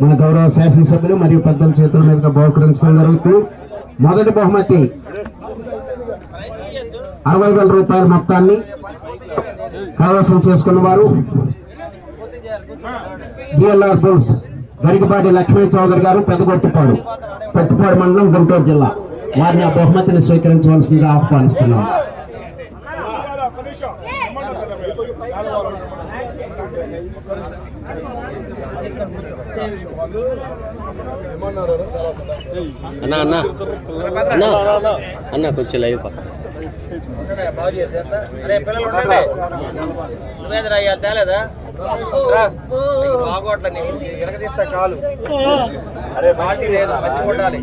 మన గౌరవ శాసనసభ్యులు మరియు పెద్దల చేతుల మీదుగా బహుకరించడం జరుగుతుంది. మొదటి బహుమతి అరవై వేల రూపాయల మొత్తాన్ని కైవసం చేసుకున్న వారు డిఎల్ఆర్ బుల్స్ గరికపాటి లక్ష్మీ చౌదరి గారు పెదగొట్టుపాడు పెద్దపాడు మండలం గుంటూరు జిల్లా. వారిని ఆ బహుమతిని స్వీకరించవలసిందిగా ఆహ్వానిస్తున్నాం. అన్న అన్న. అన్న. అన్న కొంచెం లైవ్ పక్క తేలేదా? బాగోట్ల కాలు అరే బాటి లేదు? కొట్టాలి.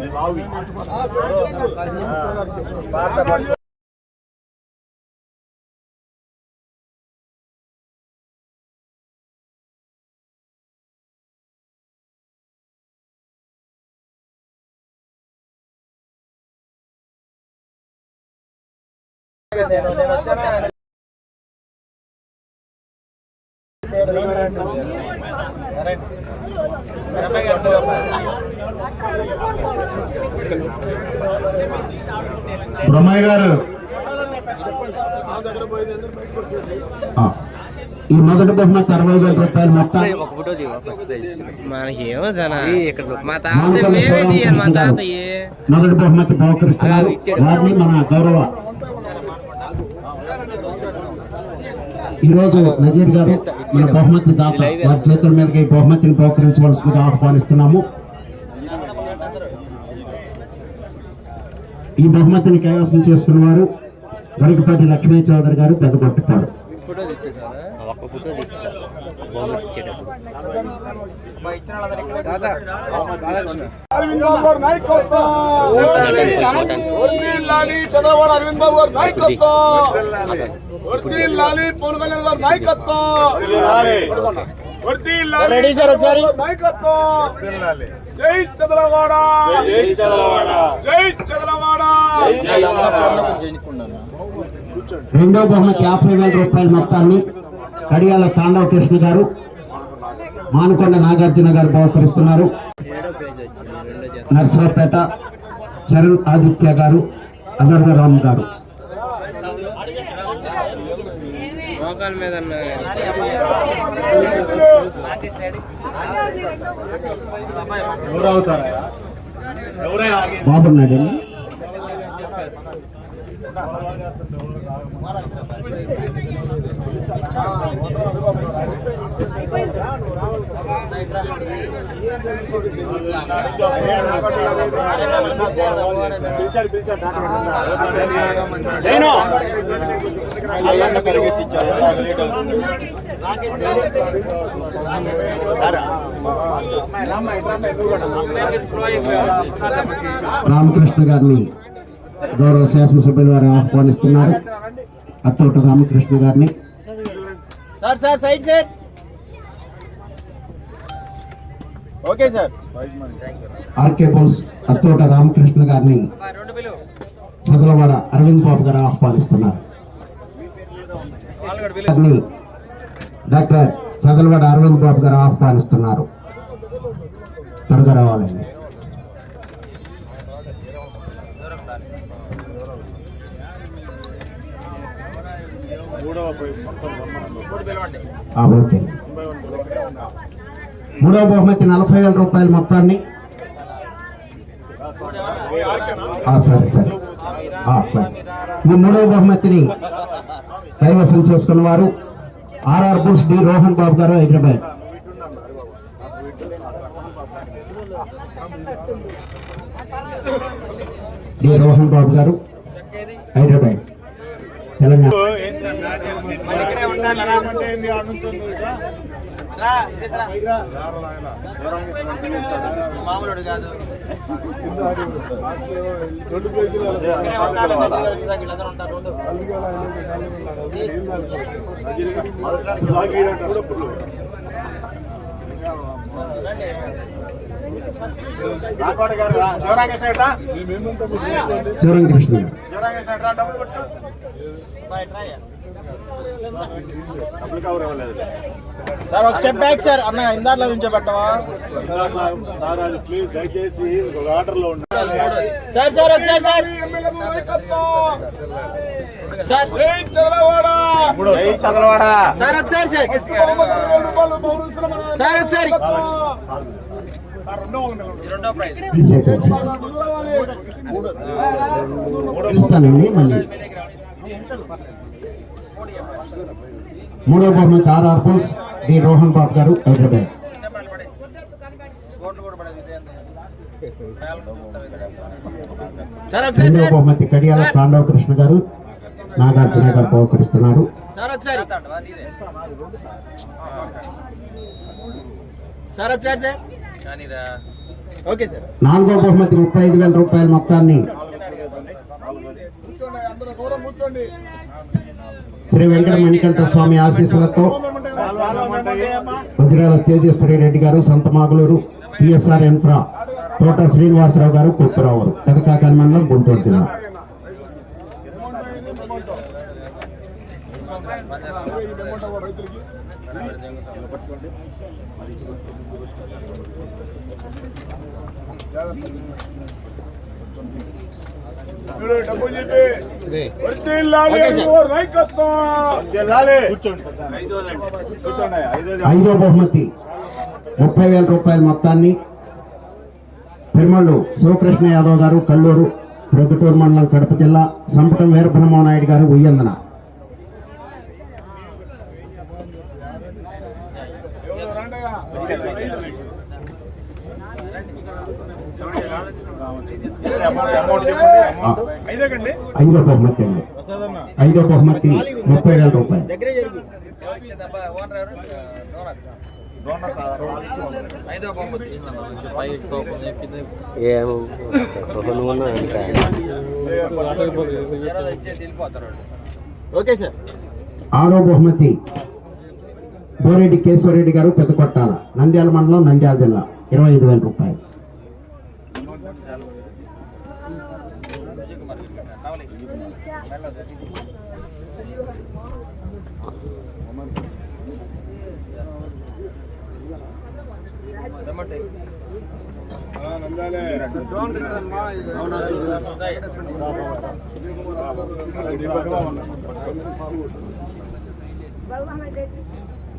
బ్రహ్మయ్య గారు. ఆ, ఈ మొదటి బహుమతి అరవై వేల రూపాయల మొత్తాన్ని ఒక ఫోటో మనకేమో జన. ఇక్కడ మా తాత మానకొండ మేమే తీయాలి మా శివరామకృష్ణ గారు తాతయ్య. మొదటి బహుమతి బహుకరిస్తున్నారు. వారిని మన గౌరవ ఈ రోజు నజీర్ గారు మన బహుమతి దాత వారి చేతుల మీదకి ఈ బహుమతిని బహుకరించవలసిందిగా ఆహ్వానిస్తున్నాము. ఈ బహుమతిని కైవసం చేసుకున్న వారు గరికపాటి లక్ష్మీ చౌదరి గారు పెద్దగొట్టుపాడు ఫోటో తెచ్చేసారా ఒక్క ఫోటో తీస్తా. బహుమతి ఇచ్చేటప్పుడు. వర్ధిల్లాలి చంద్రబాబు అరవింద్ బాబు గారి నాయకత్వం పవన్ కళ్యాణ్ గారి నాయకత్వం రెడీ సార్ ఒకసారి. జై చంద్రవాడ జై చంద్రవాడ జై చంద్రవాడ రెండో బహుమతి యాభై వేల రూపాయల మొత్తాన్ని కడియాల తాండవ కృష్ణ గారు మానుకొండ నాగార్జున గారు బహుకరిస్తున్నారు. నర్సరావుపేట చరణ్ ఆదిత్య గారు అధర్వరామ్ గారు. మోకాల మీద అన్నా బాగున్నాడండి రామకృష్ణ గారిని గౌరవ శాసనసభ్యుల వారు ఆహ్వానిస్తున్నారు. అత్తోట రామకృష్ణ గారిని. Sir sir side sir. Okay sir. RK Bose Attota Ramakrishna గారిని చదలవాడ అరవింద్ బాబు గారు ఆహ్వానిస్తున్నారు. డాక్టర్ చదలవాడ అరవింద్ బాబు గారు ఆహ్వానిస్తున్నారు. త్వరగా రావాలండి మూడు బిల్లు అండి ఆ, ఓకే మూడవ బహుమతి నలభై వేల రూపాయల మొత్తాన్ని. సరే సరే. ఈ మూడవ బహుమతిని కైవసం చేసుకున్న వారు RR bulls D Rohan Babu garu Hyderabad. D Rohan Babu గారు హైదరాబాద్ తెలంగాణ. కాదు. ఉంటారు సార్ ఒక స్టెప్ బ్యాక్ సార్. అన్న ఇందాట్లో నుంచో పెట్టవా సార్ ప్లీజ్ దయచేసి ఒక ఆర్డర్లో ఉండాలి సార్ సార్ ఒకసారి సార్ సార్. జై చదలవాడ సార్. ఒకసారి సార్. సార్ ఒకసారి పిలుస్తానండి మళ్ళీ. మూడో బహుమతి RR bulls D Rohan Babu garu Hyderabad sir రెండో సార్. బహుమతి కడియాల తాండవ కృష్ణ గారు నాగార్జున గారు బహుకరిస్తున్నారు. సార్ ఒకసారి. నాలుగో బహుమతి ముప్పై ఐదు వేల రూపాయల మొత్తాన్ని శ్రీ వెంకట మణికంఠ స్వామి ఆశీస్సులతో వజ్రాల తేజశ్వరి రెడ్డి గారు సంతమాగులూరు టిఎస్ఆర్ ఇన్ఫ్రా తోట శ్రీనివాసరావు గారు కుప్పరావు పెదకాకాని మండలం గుంటూరు జిల్లా. డబ్బులు ఐదో బహుమతి. ముప్పై వేల రూపాయల మొత్తాన్ని పెరుమళ్ళు శివకృష్ణ యాదవ్ గారు కల్లూరు ప్రొద్దుటూరు మండలం కడప జిల్లా సంపటం వీరబ్రహ్మనాయుడు గారు ఉయ్యందన. ఐదో బహుమతి అండి. ఐదో బహుమతి ముప్పై వేల రూపాయలు. Okay sir. ఆరో బహుమతి. బోరెడ్డి కేశవరెడ్డి గారు పెద్దకొట్టాల నంద్యాల మండలం నంద్యాల జిల్లా. ఇరవై ఐదు వేల రూపాయలు.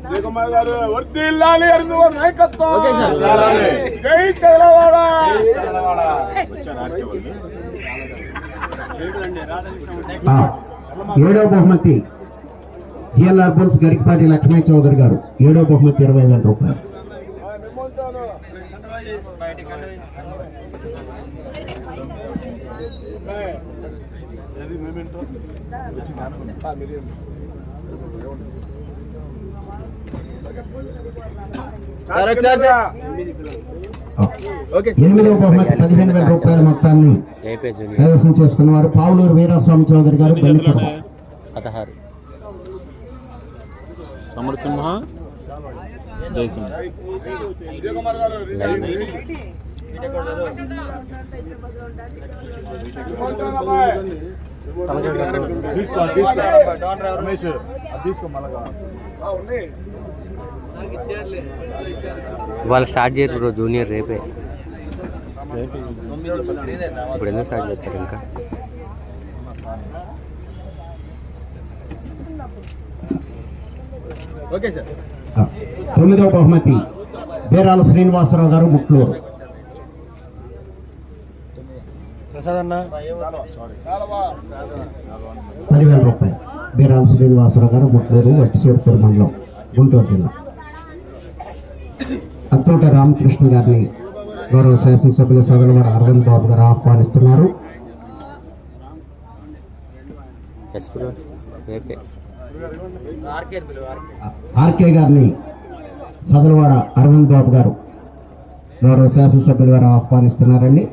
జయకుమార్ గారు నాయకత్వం. జై ఏడో బహుమతి జిఎల్ఆర్ బుల్స్ గరికపాటి లక్ష్మీ చౌదరి గారు. ఏడో బహుమతి ఇరవై వేల రూపాయలు. ఎనిమిదవ బహుమతి పదిహేను వేల రూపాయల మొత్తాన్ని అయిపోయి జూనియర్ కైవసం చేసుకున్న వారు పావులూరు వీరస్వామి చౌదరి గారు బెల్లిపురం పదహారు సమరసింహ. జయసింహ జయకుమార్ గారు లైవ్ తీసుకో తీసుకో రమేష్ అది తీసుకో మళ్ళా ఉన్నాయి ఇవాళ స్టార్ట్ చేయరు బ్రో జూనియర్ రేపే. ఇప్పుడు ఎందుకు స్టార్ట్ చేస్తారు ఇంకా? Okay sir. ఆ, తొమ్మిదవ బహుమతి బీరాల శ్రీనివాసరావు గారు ముట్లూరు. పదివేల రూపాయలు. బీరాల శ్రీనివాసరావు గారు ముట్లూరు వట్టిసేపురం మండలం గుంటూరు జిల్లా. అత్తోట రామకృష్ణ గారిని గౌరవ శాసనసభ్యుల సదనవాడ అరవింద్ బాబు గారు ఆహ్వానిస్తున్నారు. RK బిలు RK. ఆర్కే గారిని సదనవాడ అరవింద్ బాబు గారు గౌరవ శాసనసభ్యుల వారు ఆహ్వానిస్తున్నారండి.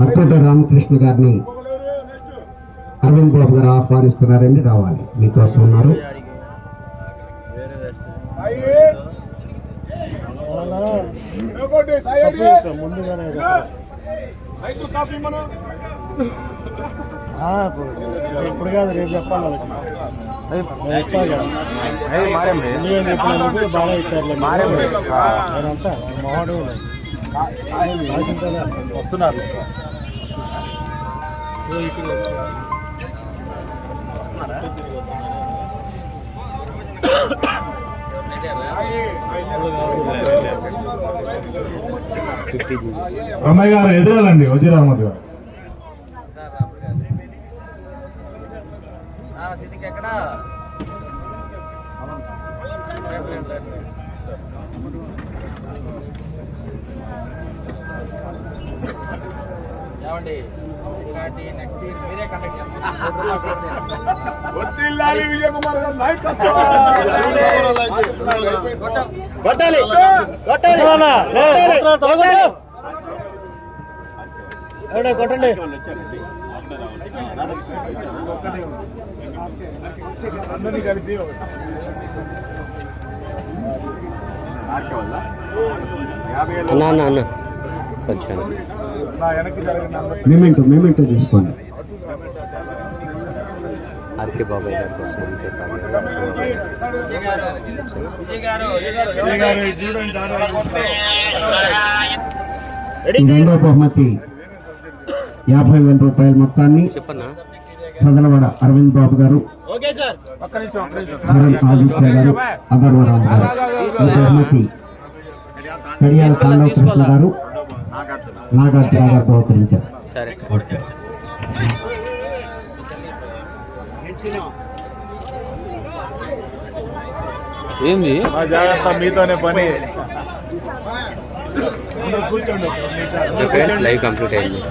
అంతోట రామకృష్ణ గారిని అరవింద్ బాబు గారు ఆహ్వానిస్తున్నారండి. రావాలి. మీకోసం ఉన్నారు. ఇప్పుడు కాదు రేపు చెప్పాలి బాగా ఇచ్చారు మారేండి అంతా మావాడు వస్తున్నారు. రమ్మయ్య గారు ఎదురాలండి వజీర్ అహ్మద్ గారు. ఎక్కడ? ఏమండి? ఇలాంటి నెక్స్ట్ మీరే కండక్ట్ చేస్తారు. గారు కొట్టాలి కొట్టండి. అందరినీ కలిపి అన్న అన్న అన్న. కొంచెం. మేమెంటో మేమెంటో తీసుకోండి. ఆర్కే బాబాయ్ గారి కోసం రెండో బహుమతి యాభై వేల రూపాయల మొత్తాన్ని సదలవాడ అరవింద్ బాబు గారు ఓకే సార్. ఆదిత్య గారు అధర్వరావు గారు. బహుమతి కడియాల తాండవ కృష్ణ గారు. నాగార్జున గారు బహుకరించారు సరే ఏంది మా జాగ్రత్త మీతోనే పని ఫ్రెండ్స్ లైవ్ కంప్లీట్ అయింది